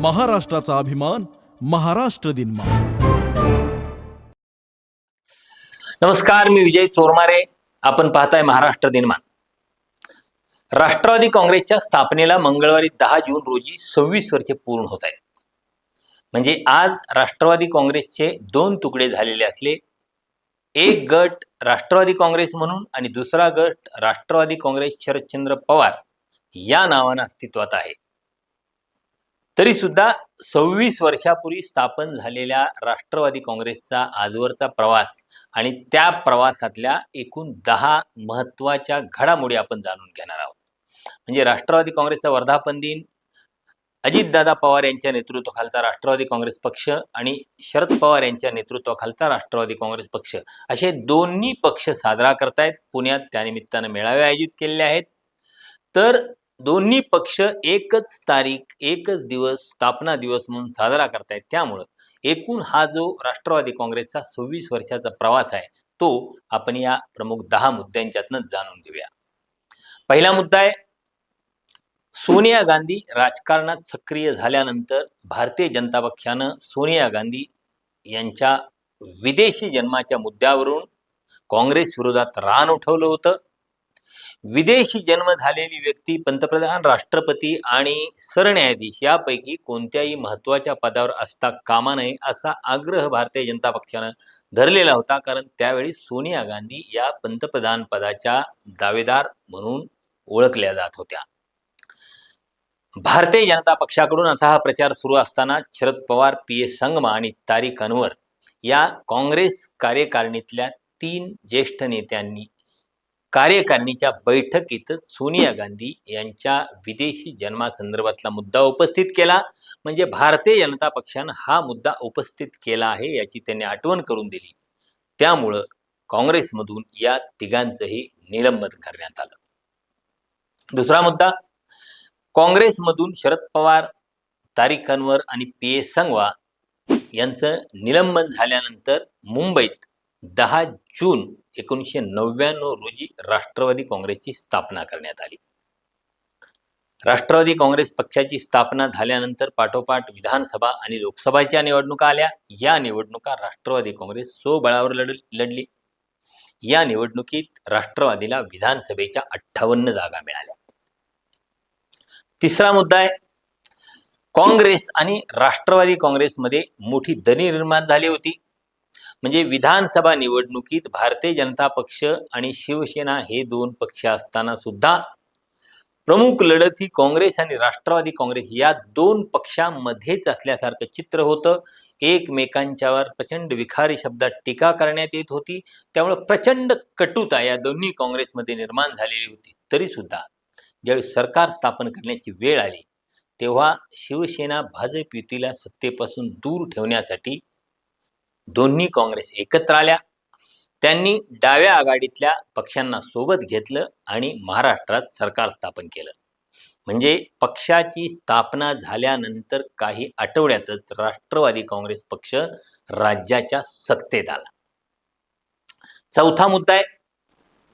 महाराष्ट्राचा अभिमान महाराष्ट्र दिनमा नमस्कार मी विजय चोरमारे. आपण पाहताय महाराष्ट्र दिनमान. राष्ट्रवादी काँग्रेसच्या स्थापनेला मंगळवारी दहा जून रोजी सव्वीस वर्षे पूर्ण होत आहेत. म्हणजे आज राष्ट्रवादी काँग्रेसचे दोन तुकडे झालेले असले. एक गट राष्ट्रवादी काँग्रेस म्हणून आणि दुसरा गट राष्ट्रवादी काँग्रेस शरदचंद्र पवार या नावानं अस्तित्वात आहे. तरी सुद्धा सव्वीस वर्षापूर्वी स्थापन झालेल्या राष्ट्रवादी काँग्रेसचा आजवरचा प्रवास आणि त्या प्रवासातल्या एकूण दहा महत्त्वाच्या घडामोडी आपण जाणून घेणार आहोत. म्हणजे राष्ट्रवादी काँग्रेसचा वर्धापन दिन अजितदादा पवार यांच्या नेतृत्वाखालचा राष्ट्रवादी काँग्रेस पक्ष आणि शरद पवार यांच्या नेतृत्वाखालचा राष्ट्रवादी काँग्रेस पक्ष. असे दोन्ही पक्ष साजरा करतायत. पुण्यात त्यानिमित्तानं मेळावे आयोजित केलेले आहेत. तर दोन्ही पक्ष एकच तारीख एकच दिवस स्थापना दिवस म्हणून साजरा करतायत. त्यामुळं एकूण हा जो राष्ट्रवादी काँग्रेसचा सव्वीस वर्षाचा प्रवास आहे तो आपण या प्रमुख दहा मुद्द्यांच्यातनं जाणून घेऊया. पहिला मुद्दा आहे सोनिया गांधी राजकारणात सक्रिय झाल्यानंतर भारतीय जनता पक्षानं सोनिया गांधी यांच्या विदेशी जन्माच्या मुद्द्यावरून काँग्रेस विरोधात रान उठवलं होतं. विदेशी जन्म झालेली व्यक्ती पंतप्रधान राष्ट्रपती आणि सरन्यायाधीश यापैकी कोणत्याही महत्त्वाच्या पदावर असता कामा नये असा आग्रह भारतीय जनता पक्षानं धरलेला होता. कारण त्यावेळी सोनिया गांधी या पंतप्रधान पदाच्या दावेदार म्हणून ओळखल्या जात होत्या. भारतीय जनता पक्षाकडून आता हा प्रचार सुरू असताना शरद पवार पी. एस. संगमा आणि तारिक अनवर या काँग्रेस कार्यकारिणीतल्या तीन ज्येष्ठ नेत्यांनी कार्यकारिणीच्या बैठकीतच सोनिया गांधी यांच्या विदेशी जन्मासंदर्भातला मुद्दा उपस्थित केला. म्हणजे भारतीय जनता पक्षानं हा मुद्दा उपस्थित केला आहे याची त्यांनी आठवण करून दिली. त्यामुळं काँग्रेसमधून या तिघांचंही निलंबन करण्यात आलं. दुसरा मुद्दा काँग्रेसमधून शरद पवार तारिक अनवर आणि पी ए संगवा यांचं निलंबन झाल्यानंतर मुंबईत दहा जून एकोणीसशे नव्याण्णव रोजी राष्ट्रवादी काँग्रेसची स्थापना करण्यात आली. राष्ट्रवादी काँग्रेस पक्षाची स्थापना झाल्यानंतर पाठोपाठ विधानसभा आणि लोकसभाच्या निवडणुका आल्या. या निवडणुका राष्ट्रवादी काँग्रेस स्वबळावर लढ लढली. या निवडणुकीत राष्ट्रवादीला विधानसभेच्या अठ्ठावन्न जागा मिळाल्या. तिसरा मुद्दा आहे. काँग्रेस आणि राष्ट्रवादी काँग्रेसमध्ये मोठी दरी निर्माण झाली होती. म्हणजे विधानसभा निवडणुकीत भारतीय जनता पक्ष आणि शिवसेना हे दोन पक्ष असताना सुद्धा प्रमुख लढत ही काँग्रेस आणि राष्ट्रवादी काँग्रेस या दोन पक्षांमध्येच असल्यासारखं चित्र होतं. एकमेकांच्यावर प्रचंड विखारी शब्दात टीका करण्यात येत होती. त्यामुळे प्रचंड कटुता या दोन्ही काँग्रेसमध्ये निर्माण झालेली होती. तरी सुद्धा ज्यावेळी सरकार स्थापन करण्याची वेळ आली तेव्हा शिवसेना भाजप युतीला सत्तेपासून दूर ठेवण्यासाठी दोन्ही काँग्रेस एकत्र आल्या. त्यांनी डाव्या आघाडीतल्या पक्षांना सोबत घेतलं आणि महाराष्ट्रात सरकार स्थापन केलं. म्हणजे पक्षाची स्थापना झाल्यानंतर काही आठवड्यातच राष्ट्रवादी काँग्रेस पक्ष राज्याच्या सत्तेत आला. चौथा मुद्दा आहे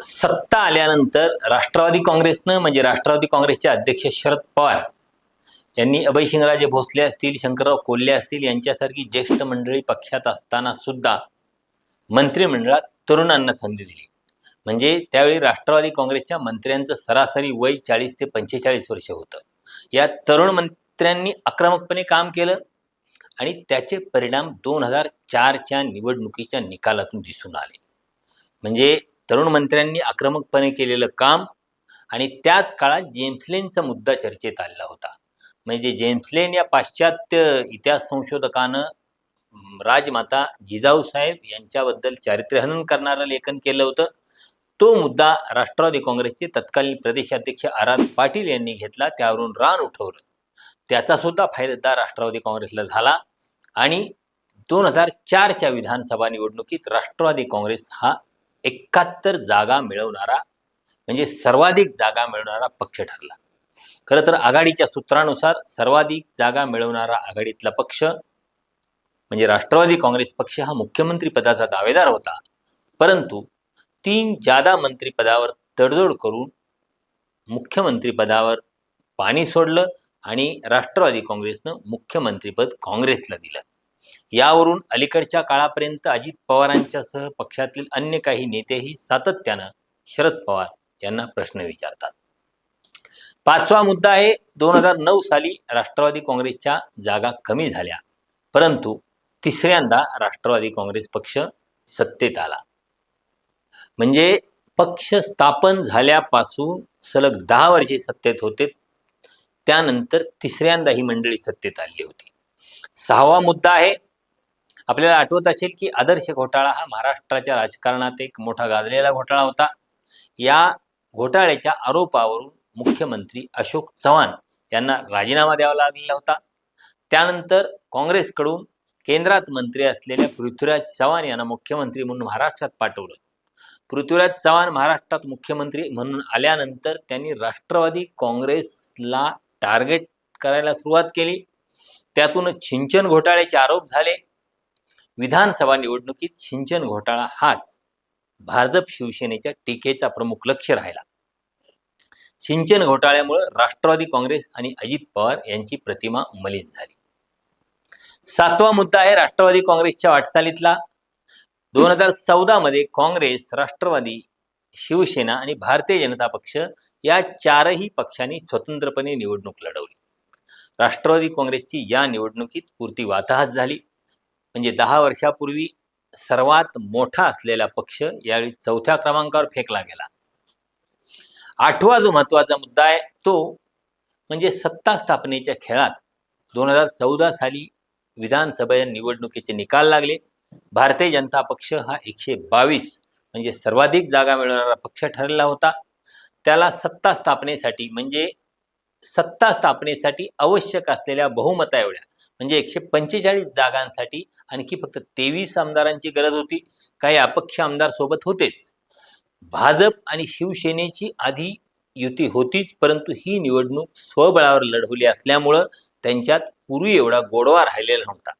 सत्ता आल्यानंतर राष्ट्रवादी काँग्रेसनं म्हणजे राष्ट्रवादी काँग्रेसचे अध्यक्ष शरद पवार यांनी अभयसिंगराजे भोसले असतील शंकरराव कोल्हे असतील यांच्यासारखी ज्येष्ठ मंडळी पक्षात असताना सुद्धा मंत्रिमंडळात तरुणांना संधी दिली. म्हणजे त्यावेळी राष्ट्रवादी काँग्रेसच्या मंत्र्यांचं सरासरी वय चाळीस ते पंचेचाळीस वर्ष होतं. या तरुण मंत्र्यांनी आक्रमकपणे काम केलं आणि त्याचे परिणाम दोन हजार चारच्या निवडणुकीच्या निकालातून दिसून आले. म्हणजे तरुण मंत्र्यांनी आक्रमकपणे केलेलं काम आणि त्याच काळात जेम्सलेनचा मुद्दा चर्चेत आलेला होता. म्हणजे जेम्सलेन या पाश्चात्य इतिहास संशोधकानं राजमाता जिजाऊ साहेब यांच्याबद्दल चारित्र्यहनन करणारं लेखन केलं होतं. तो मुद्दा राष्ट्रवादी काँग्रेसचे तत्कालीन प्रदेशाध्यक्ष आर आर पाटील यांनी घेतला त्यावरून रान उठवलं. त्याचा सुद्धा फायदा राष्ट्रवादी काँग्रेसला झाला आणि दोन हजार चारच्या विधानसभा निवडणुकीत राष्ट्रवादी काँग्रेस हा एकाहत्तर जागा मिळवणारा म्हणजे सर्वाधिक जागा मिळवणारा पक्ष ठरला. खरं तर आघाडीच्या सूत्रानुसार सर्वाधिक जागा मिळवणारा आघाडीतला पक्ष म्हणजे राष्ट्रवादी काँग्रेस पक्ष हा मुख्यमंत्री पदाचा दावेदार होता. परंतु तीन जादा मंत्रिपदावर तडजोड करून मुख्यमंत्रीपदावर पाणी सोडलं आणि राष्ट्रवादी काँग्रेसनं मुख्यमंत्रीपद काँग्रेसला दिलं. यावरून अलीकडच्या काळापर्यंत अजित पवारांच्यासह पक्षातील अन्य काही नेतेही सातत्यानं शरद पवार यांना प्रश्न विचारतात. पाचवा मुद्दा आहे दोन हजार नऊ साली राष्ट्रवादी काँग्रेसच्या जागा कमी झाल्या. परंतु तिसऱ्यांदा राष्ट्रवादी काँग्रेस पक्ष सत्तेत आला. म्हणजे पक्ष स्थापन झाल्यापासून सलग दहा वर्षे सत्तेत होते. त्यानंतर तिसऱ्यांदा ही मंडळी सत्तेत आली होती. सहावा मुद्दा आहे आपल्याला आठवत असेल की आदर्श घोटाळा हा महाराष्ट्राच्या राजकारणात एक मोठा गाजलेला घोटाळा होता. या घोटाळ्याच्या आरोपावरून मुख्यमंत्री अशोक चव्हाण यांना राजीनामा द्यावा लागलेला होता. त्यानंतर काँग्रेसकडून केंद्रात मंत्री असलेल्या पृथ्वीराज चव्हाण यांना मुख्यमंत्री म्हणून महाराष्ट्रात पाठवलं. पृथ्वीराज चव्हाण महाराष्ट्रात मुख्यमंत्री म्हणून आल्यानंतर त्यांनी राष्ट्रवादी काँग्रेसला टार्गेट करायला सुरुवात केली. त्यातूनच सिंचन घोटाळ्याचे आरोप झाले. विधानसभा निवडणुकीत सिंचन घोटाळा हाच. भाजप शिवसेनेच्या टीकेचा प्रमुख लक्ष राहिला. सिंचन घोटाळ्यामुळे राष्ट्रवादी काँग्रेस आणि अजित पवार यांची प्रतिमा मलिन झाली. सातवा मुद्दा आहे राष्ट्रवादी काँग्रेसच्या वाटचालीतला. दोन हजार चौदा मध्ये काँग्रेस राष्ट्रवादी शिवसेना आणि भारतीय जनता पक्ष या चारही पक्षांनी स्वतंत्रपणे निवडणूक लढवली. राष्ट्रवादी काँग्रेसची या निवडणुकीत पुरती वाताहत झाली. म्हणजे दहा वर्षापूर्वी सर्वात मोठा असलेला पक्ष यावेळी चौथ्या क्रमांकावर फेकला गेला. आठवा जो महत्त्वाचा मुद्दा आहे तो म्हणजे सत्ता स्थापनेच्या खेळात दोन हजार चौदा साली विधानसभा निवडणुकीचे निकाल लागले. भारतीय जनता पक्ष हा एकशे बावीस म्हणजे सर्वाधिक जागा मिळवणारा पक्ष ठरला होता. त्याला सत्ता स्थापनेसाठी म्हणजे सत्ता स्थापनेसाठी आवश्यक असलेल्या बहुमता एवढ्या म्हणजे एकशे पंचेचाळीस जागांसाठी आणखी फक्त तेवीस आमदारांची गरज होती. काही अपक्ष आमदार सोबत होतेच. भाजप आणि शिवसेनेची आधी युती होतीच परंतु ही निवडणूक स्वबळावर लढवली असल्यामुळं त्यांच्यात पूर्वी एवढा गोडवा राहिलेला नव्हता.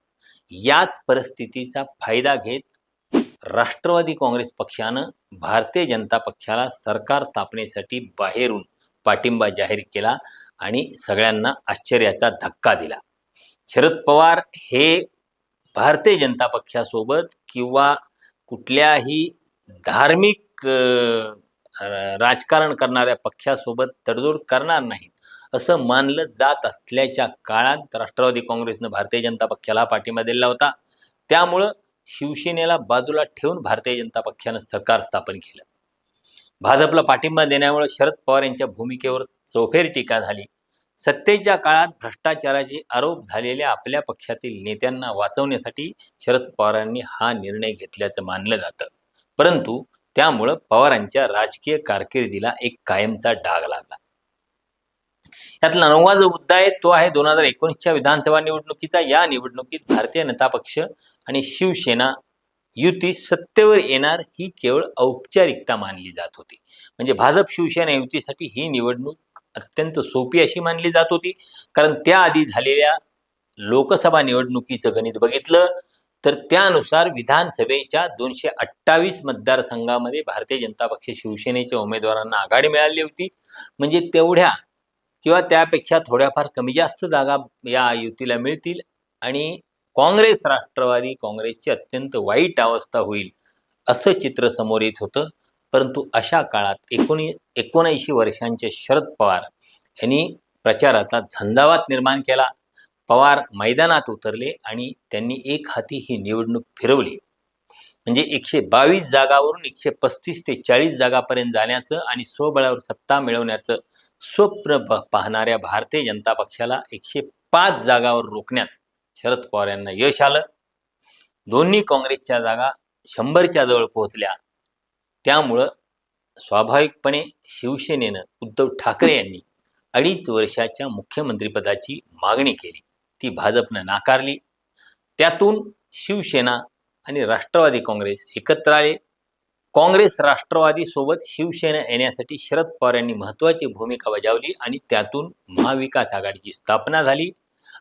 याच परिस्थितीचा फायदा घेत राष्ट्रवादी काँग्रेस पक्षानं भारतीय जनता पक्षाला सरकार स्थापनेसाठी बाहेरून पाठिंबा जाहीर केला आणि सगळ्यांना आश्चर्याचा धक्का दिला. शरद पवार हे भारतीय जनता पक्षासोबत किंवा कुठल्याही धार्मिक राजकारण करणाऱ्या पक्षासोबत तडजोड करणार नाहीत. असं मानलं जात असल्याच्या काळात राष्ट्रवादी काँग्रेसनं भारतीय जनता पक्षाला पाठिंबा दिला होता. त्यामुळं शिवसेनेला बाजूला ठेवून भारतीय जनता पक्षानं सरकार स्थापन केलं. भाजपला पाठिंबा देण्यामुळे शरद पवार यांच्या भूमिकेवर चौफेर टीका झाली. सत्तेच्या काळात भ्रष्टाचाराचे आरोप झालेल्या आपल्या पक्षातील नेत्यांना वाचवण्यासाठी शरद पवारांनी हा निर्णय घेतल्याचं मानलं जातं. परंतु त्यामुळं पवारांच्या राजकीय कारकिर्दीला एक कायमचा डाग लागला. यातला नववा जो मुद्दा आहे तो आहे दोन हजार एकोणीसच्या विधानसभा निवडणुकीचा. या निवडणुकीत भारतीय जनता पक्ष आणि शिवसेना युती सत्तेवर येणार ही केवळ औपचारिकता मानली जात होती. म्हणजे भाजप शिवसेना युतीसाठी ही निवडणूक अत्यंत सोपी अशी मानली जात होती. कारण त्याआधी झालेल्या लोकसभा निवडणुकीचं गणित बघितलं तर त्यानुसार विधानसभेच्या दोनशे अठ्ठावीस मतदारसंघामध्ये भारतीय जनता पक्ष शिवसेनेच्या उमेदवारांना आघाडी मिळाली होती. म्हणजे तेवढ्या किंवा त्यापेक्षा थोड्याफार कमी जास्त जागा या युतीला मिळतील आणि काँग्रेस राष्ट्रवादी काँग्रेसची अत्यंत वाईट अवस्था होईल असं चित्र समोर येत होतं. परंतु अशा काळात एकोणी एकोणऐंशी वर्षांचे शरद पवार यांनी प्रचाराचा झंझावात निर्माण केला. पवार मैदानात उतरले आणि त्यांनी एक हाती ही निवडणूक फिरवली. म्हणजे एकशे बावीस जागावरून एकशे पस्तीस ते चाळीस जागापर्यंत जाण्याचं आणि स्वबळावर सत्ता मिळवण्याचं स्वप्न पाहणाऱ्या भारतीय जनता पक्षाला एकशे पाच जागावर रोखण्यात शरद पवार यांना यश आलं. दोन्ही काँग्रेसच्या जागा शंभरच्या जवळ पोहोचल्या. त्यामुळं स्वाभाविकपणे शिवसेनेनं उद्धव ठाकरे यांनी अडीच वर्षाच्या मुख्यमंत्रीपदाची मागणी केली. ती भाजपनं नाकारली. त्यातून शिवसेना आणि राष्ट्रवादी काँग्रेस एकत्र आले. काँग्रेस राष्ट्रवादी सोबत शिवसेना येण्यासाठी शरद पवार यांनी महत्त्वाची भूमिका बजावली आणि त्यातून महाविकास आघाडीची स्थापना झाली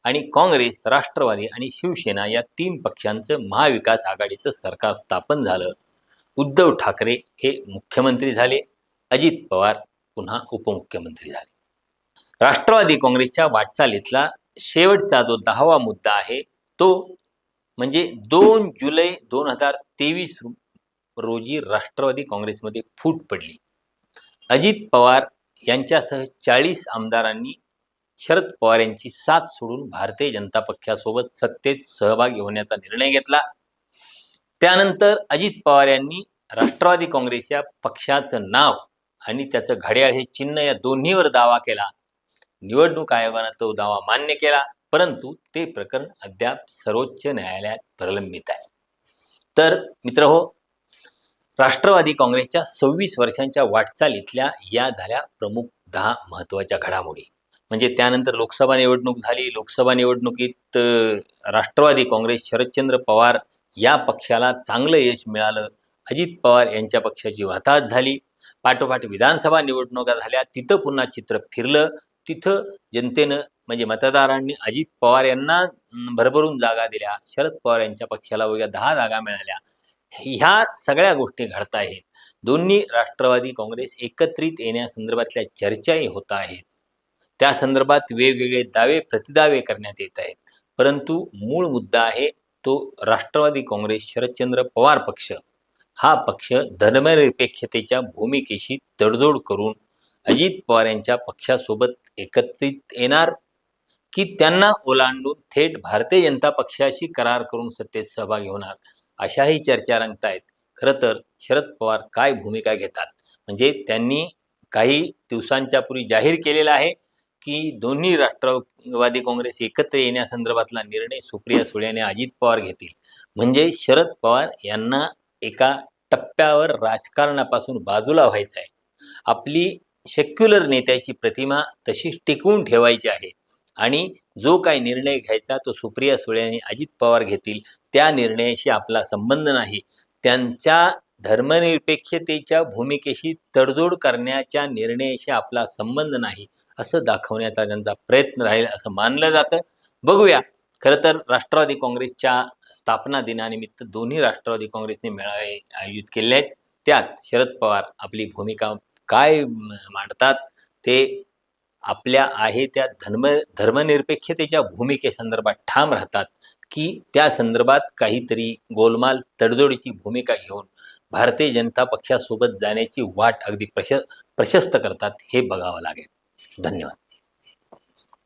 आणि काँग्रेस राष्ट्रवादी आणि शिवसेना या तीन पक्षांचं महाविकास आघाडीचं सरकार स्थापन झालं. उद्धव ठाकरे हे मुख्यमंत्री झाले. अजित पवार पुन्हा उपमुख्यमंत्री झाले. राष्ट्रवादी काँग्रेसच्या वाटचालीतला शेवटचा जो दहावा मुद्दा आहे तो म्हणजे दोन जुलै दोन हजार तेवीस रोजी राष्ट्रवादी काँग्रेसमध्ये फूट पडली. अजित पवार यांच्यासह चाळीस आमदारांनी शरद पवार यांची साथ सोडून भारतीय जनता पक्षासोबत सत्तेत सहभागी होण्याचा निर्णय घेतला. त्यानंतर अजित पवार यांनी राष्ट्रवादी काँग्रेस या पक्षाचं नाव आणि त्याचं घड्याळ हे चिन्ह या दोन्हीवर दावा केला. निवडणूक आयोगानं तो दावा मान्य केला परंतु ते प्रकरण अद्याप सर्वोच्च न्यायालयात प्रलंबित आहे. तर मित्र हो राष्ट्रवादी काँग्रेसच्या सव्वीस वर्षांच्या वाटचालीतल्या या झाल्या प्रमुख दहा महत्त्वाच्या घडामोडी. म्हणजे त्यानंतर लोकसभा निवडणूक झाली लोकसभा निवडणुकीत राष्ट्रवादी काँग्रेस शरदचंद्र पवार या पक्षाला चांगलं यश मिळालं. अजित पवार यांच्या पक्षाची वाताहत झाली. पाठोपाठ विधानसभा निवडणुका झाल्या तिथं पुन्हा चित्र फिरलं. तिथं जनतेनं म्हणजे मतदारांनी अजित पवार यांना भरभरून जागा दिल्या शरद पवार यांच्या पक्षाला वगैरे दहा जागा मिळाल्या. ह्या सगळ्या गोष्टी घडत आहेत दोन्ही राष्ट्रवादी काँग्रेस एकत्रित येण्यासंदर्भातल्या चर्चाही होत आहेत. त्या संदर्भात वेगवेगळे दावे प्रतिदावे करण्यात येत आहेत. परंतु मूळ मुद्दा आहे तो राष्ट्रवादी काँग्रेस शरदचंद्र पवार पक्ष. हा पक्ष धर्मनिरपेक्षतेच्या भूमिकेशी तडजोड करून अजित पवार यांच्या पक्षासोबत एकत्रित येणार की त्यांना ओलांडून थेट भारतीय जनता पक्षाशी करार करून सत्तेत सहभागी होणार? अशाही चर्चा रंगत आहेत खरं तर शरद पवार काय भूमिका घेतात? म्हणजे त्यांनी काही दिवसांच्या पूर्वी जाहीर केलेला आहे की दोन्ही राष्ट्रवादी काँग्रेस एकत्र येण्यासंदर्भातला निर्णय सुप्रिया सुळे आणि अजित पवार घेतील. म्हणजे शरद पवार यांना एका टप्प्यावर राजकारणापासून बाजूला व्हायचं आहे आपली सेक्युलर नेत्याची प्रतिमा तशीच टिकवून ठेवायची आहे. आणि जो काही निर्णय घ्यायचा तो सुप्रिया सुळे आणि अजित पवार घेतील त्या निर्णयाशी आपला संबंध नाही. त्यांच्या धर्मनिरपेक्षतेच्या भूमिकेशी तडजोड करण्याच्या निर्णयाशी आपला संबंध नाही असं दाखवण्याचा त्यांचा प्रयत्न राहील असं मानलं जातं. बघूया. खरं तर राष्ट्रवादी काँग्रेसच्या स्थापना दिनानिमित्त दोन्ही राष्ट्रवादी काँग्रेसने मेळावे आयोजित केले आहेत. त्यात शरद पवार आपली भूमिका काय मांडतात ते आपल्या आहे त्या धर्म धर्मनिरपेक्षतेच्या भूमिकेसंदर्भात ठाम राहतात की त्या संदर्भात काहीतरी गोलमाल तडजोडीची भूमिका घेऊन भारतीय जनता पक्षासोबत जाण्याची वाट अगदी प्रश प्रशस्त करतात हे बघावं लागेल. धन्यवाद.